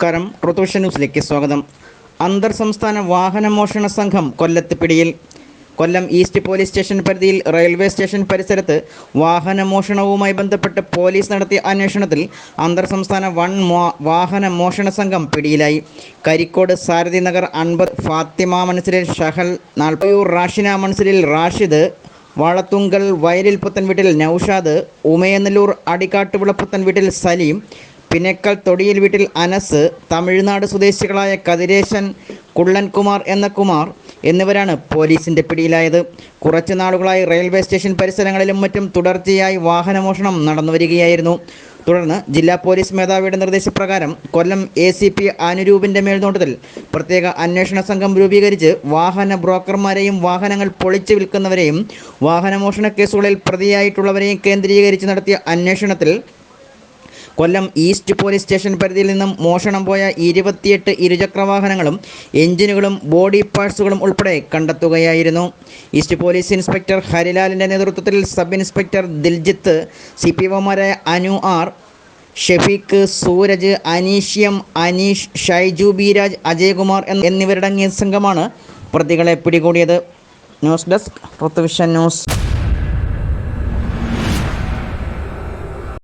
നമസ്കാരം ഋതുവിഷൻ ന്യൂസിലേക്ക് സ്വാഗതം. അന്തർ സംസ്ഥാന വാഹന മോഷണ സംഘം കൊല്ലത്ത് പിടിയിൽ. കൊല്ലം ഈസ്റ്റ് പോലീസ് സ്റ്റേഷൻ പരിധിയിൽ റെയിൽവേ സ്റ്റേഷൻ പരിസരത്ത് വാഹനമോഷണവുമായി ബന്ധപ്പെട്ട് പോലീസ് നടത്തിയ അന്വേഷണത്തിൽ അന്തർ സംസ്ഥാന വൺ വാഹന മോഷണ സംഘം പിടിയിലായി. കരിക്കോട് സാരഥി നഗർ അൻപത് ഫാത്തിമ മനസ്സിലിൽ ഷഹൽ നാൽപ്പയൂർ റാഷിന മനസ്സിലിൽ റാഷിദ് വാളത്തുങ്കൽ വയലിൽ പുത്തൻ വീട്ടിൽ നൌഷാദ് ഉമയനല്ലൂർ അടിക്കാട്ടുവിള പുത്തൻ വീട്ടിൽ സലീം പിന്നക്കൽ തൊടിയിൽ വീട്ടിൽ അനസ് തമിഴ്നാട് സ്വദേശികളായ കതിരേശൻ കുള്ളൻകുമാർ എന്ന കുമാർ എന്നിവരാണ് പോലീസിന്റെ പിടിയിലായത്. കുറച്ചു നാളുകളായി റെയിൽവേ സ്റ്റേഷൻ പരിസരങ്ങളിലും മറ്റും തുടർച്ചയായി വാഹനമോഷണം നടന്നുവരികയായിരുന്നു തുടർന്ന് ജില്ലാ പോലീസ് മേധാവിയുടെ നിർദ്ദേശപ്രകാരം കൊല്ലം എ സി പി അനുരൂപിന്റെ മേൽനോട്ടത്തിൽ പ്രത്യേക അന്വേഷണ സംഘം രൂപീകരിച്ച് വാഹന ബ്രോക്കർമാരെയും വാഹനങ്ങൾ പൊളിച്ചു വിൽക്കുന്നവരെയും വാഹനമോഷണ കേസുകളിൽ പ്രതിയായിട്ടുള്ളവരെയും കേന്ദ്രീകരിച്ച് നടത്തിയ അന്വേഷണത്തിൽ കൊല്ലം ഈസ്റ്റ് പോലീസ് സ്റ്റേഷൻ പരിധിയിൽ നിന്നും മോഷണം പോയ ഇരുപത്തിയെട്ട് ഇരുചക്രവാഹനങ്ങളും എഞ്ചിനുകളും ബോഡി പാർട്സുകളും ഉൾപ്പെടെ കണ്ടെത്തുകയായിരുന്നു. ഈസ്റ്റ് പോലീസ് ഇൻസ്പെക്ടർ ഹരിലാലിന്റെ നേതൃത്വത്തിൽ sub inspector Diljith C P ഒമാരായ Anu R Shefeeq Sooraj അനീഷ്യം അനീഷ് ഷൈജു ബിരാജ് അജയകുമാർ എന്നി- എന്നിവരടങ്ങിയ സംഘമാണ് പ്രതികളെ പിടികൂടിയത്. ന്യൂസ് ഡെസ്ക് ഋത്തുവിഷൻ ന്യൂസ്.